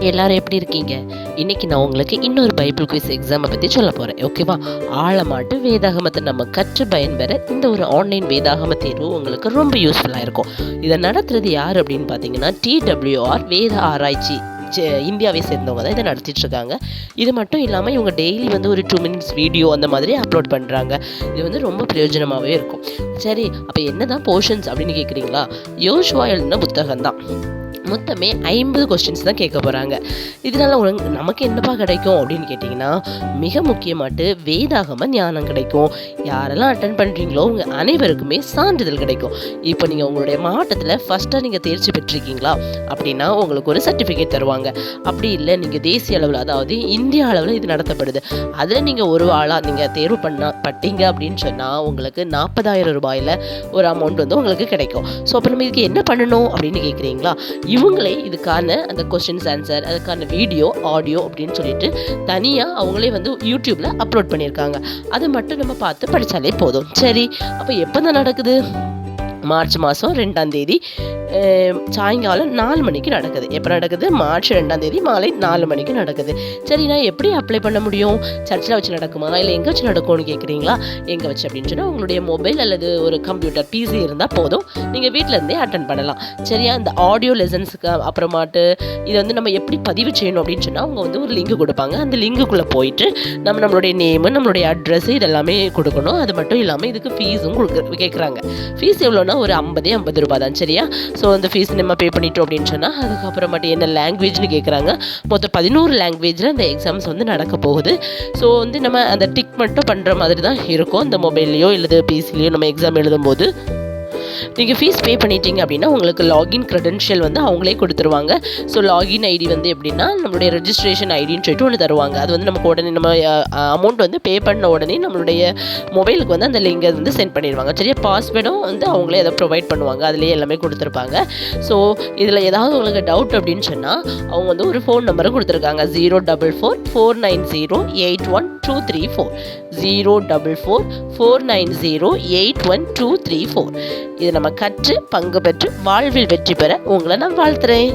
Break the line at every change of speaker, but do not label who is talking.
எல்லாரும் எப்படி இருக்கீங்க? இன்னைக்கு நான் உங்களுக்கு இன்னொரு பைபிள் குவிஸ் எக்ஸாமை பற்றி சொல்ல போகிறேன் ஓகேவா ஆழமாட்டு வேதாகமத்தை நம்ம கற்று பயன்பெற இந்த ஒரு ஆன்லைன் வேதாகம தேர்வு உங்களுக்கு ரொம்ப யூஸ்ஃபுல்லாக இருக்கும். இதை நடத்துறது யார் அப்படின்னு பார்த்தீங்கன்னா டிடபிள்யூஆர் வேத ஆராய்ச்சி சே- இந்தியாவை சேர்ந்தவங்க தான் இதை நடத்திட்டு இருக்காங்க. இது மட்டும் இல்லாமல் இவங்க டெய்லி வந்து ஒரு டூ மினிட்ஸ் வீடியோ அந்த மாதிரி அப்லோட் பண்ணுறாங்க இது வந்து ரொம்ப பிரயோஜனமாகவே இருக்கும். சரி அப்போ என்ன தான் போர்ஷன்ஸ் அப்படின்னு கேட்குறீங்களா யோஷ்வா எழுதின புத்தகம் தான் மொத்தமே ஐம்பது கொஸ்டின்ஸ் தான் கேட்க போகிறாங்க இதனால உனக்கு நமக்கு என்னப்பா கிடைக்கும் அப்படின்னு கேட்டிங்கன்னா மிக முக்கியமாட்டு வேதாகம ஞானம் கிடைக்கும். யாரெல்லாம் அட்டன் பண்ணுறீங்களோ உங்கள் அனைவருக்குமே சான்றிதழ் கிடைக்கும். இப்போ நீங்கள் உங்களுடைய மாவட்டத்தில் ஃபஸ்ட்டாக நீங்கள் தேர்ச்சி பெற்றிருக்கீங்களா? அப்படின்னா உங்களுக்கு ஒரு சர்டிஃபிகேட் தருவாங்க. அப்படி இல்லை நீங்கள் தேசிய அளவில் அதாவது இந்திய அளவில் இது நடத்தப்படுது. அதில் நீங்கள் ஒரு ஆளாக நீங்கள் தேர்வு பண்ண பட்டீங்க அப்படின்னு சொன்னால் உங்களுக்கு நாற்பதாயிரம் ரூபாயில் ஒரு அமௌண்ட் வந்து உங்களுக்கு கிடைக்கும். ஸோ அப்போ நம்ம இதுக்கு என்ன பண்ணணும் அப்படின்னு கேட்குறீங்களா இவங்களே இதுக்கான அந்த கொஸ்டின்ஸ் ஆன்சர் அதுக்கான வீடியோ ஆடியோ அப்படின்னு சொல்லிட்டு தனியாக அவங்களே வந்து யூடியூப்பில் அப்லோட் பண்ணியிருக்காங்க. அதை மட்டும் நம்ம பார்த்து படித்தாலே போதும். சரி அப்போ எப்போ தான் நடக்குது? மார்ச் மாதம் ரெண்டாம் தேதி சாயங்காலம் நாலு மணிக்கு நடக்குது எப்போ நடக்குது மார்ச் ரெண்டாம் தேதி மாலை நாலு மணிக்கு நடக்குது சரி நான் எப்படி அப்ளை பண்ண முடியும் சர்ச்சில் வச்சு நடக்குமா இல்லை எங்கே வச்சு நடக்கும்னு கேட்குறீங்களா எங்கே வச்சு அப்படின்னு சொன்னால் உங்களுடைய மொபைல் அல்லது ஒரு கம்ப்யூட்டர் பிசி இருந்தால் போதும் நீங்கள் வீட்டிலேருந்தே அட்டன் பண்ணலாம் சரியா இந்த ஆடியோ லெசன்ஸுக்கு அப்புறமாட்டு இதை வந்து நம்ம எப்படி பதிவு செய்யணும் அப்படின்னு சொன்னால் அவங்க வந்து ஒரு லிங்க் கொடுப்பாங்க அந்த லிங்குக்குள்ளே போயிட்டு நம்ம நம்மளுடைய நேமு நம்மளுடைய அட்ரஸ் இதெல்லாமே கொடுக்கணும் அது மட்டும் இல்லாமல் இதுக்கு ஃபீஸும் கொடுக்க கேட்குறாங்க ஃபீஸ் எவ்வளோனா ஒரு ஐம்பதே ஐம்பது ரூபாய் தான் சரியா ஸோ அந்த ஃபீஸ் நம்ம பே பண்ணிட்டோம் அப்படின்னு சொன்னால் அதுக்கப்புறமேட்டு என்ன லாங்குவேஜ்னு கேட்குறாங்க மொத்தம் பதினோரு லாங்குவேஜில் அந்த எக்ஸாம்ஸ் வந்து நடக்க போகுது. ஸோ வந்து நம்ம அந்த டிக் மட்டும் பண்ணுற மாதிரி தான் இருக்கும் இந்த மொபைல்லையோ இல்லை பிசிலையோ நம்ம எக்ஸாம் எழுதும்போது. நீங்கள் ஃபீஸ் பே பண்ணிட்டீங்க அப்படின்னா உங்களுக்கு லாகின் க்ரெடென்ஷியல் வந்து அவங்களே கொடுத்துருவாங்க. ஸோ லாகின் ஐடி வந்து எப்படின்னா நம்மளுடைய ரெஜிஸ்ட்ரேஷன் ஐடின்னு சொல்லிட்டு ஒன்று தருவாங்க. அது வந்து நமக்கு உடனே நம்ம அமௌண்ட் வந்து பே பண்ண உடனே நம்மளுடைய மொபைலுக்கு வந்து அந்த லிங்கை வந்து சென்ட் பண்ணிடுவாங்க. சரியா? பாஸ்வேர்டும் வந்து அவங்களே அதை ப்ரொவைட் பண்ணுவாங்க. அதுலேயே எல்லாமே கொடுத்துருப்பாங்க. ஸோ இதில் ஏதாவது உங்களுக்கு டவுட் அப்படின்னு சொன்னால் அவங்க வந்து ஒரு ஃபோன் நம்பரும் கொடுத்துருக்காங்க. Zero double four four nine zero eight one two three four zero double four four nine zero eight one two three four இதை நம்ம கற்று பங்கு பெற்று வாழ்வில் வெற்றி பெற உங்களை நான் வாழ்த்துறேன்.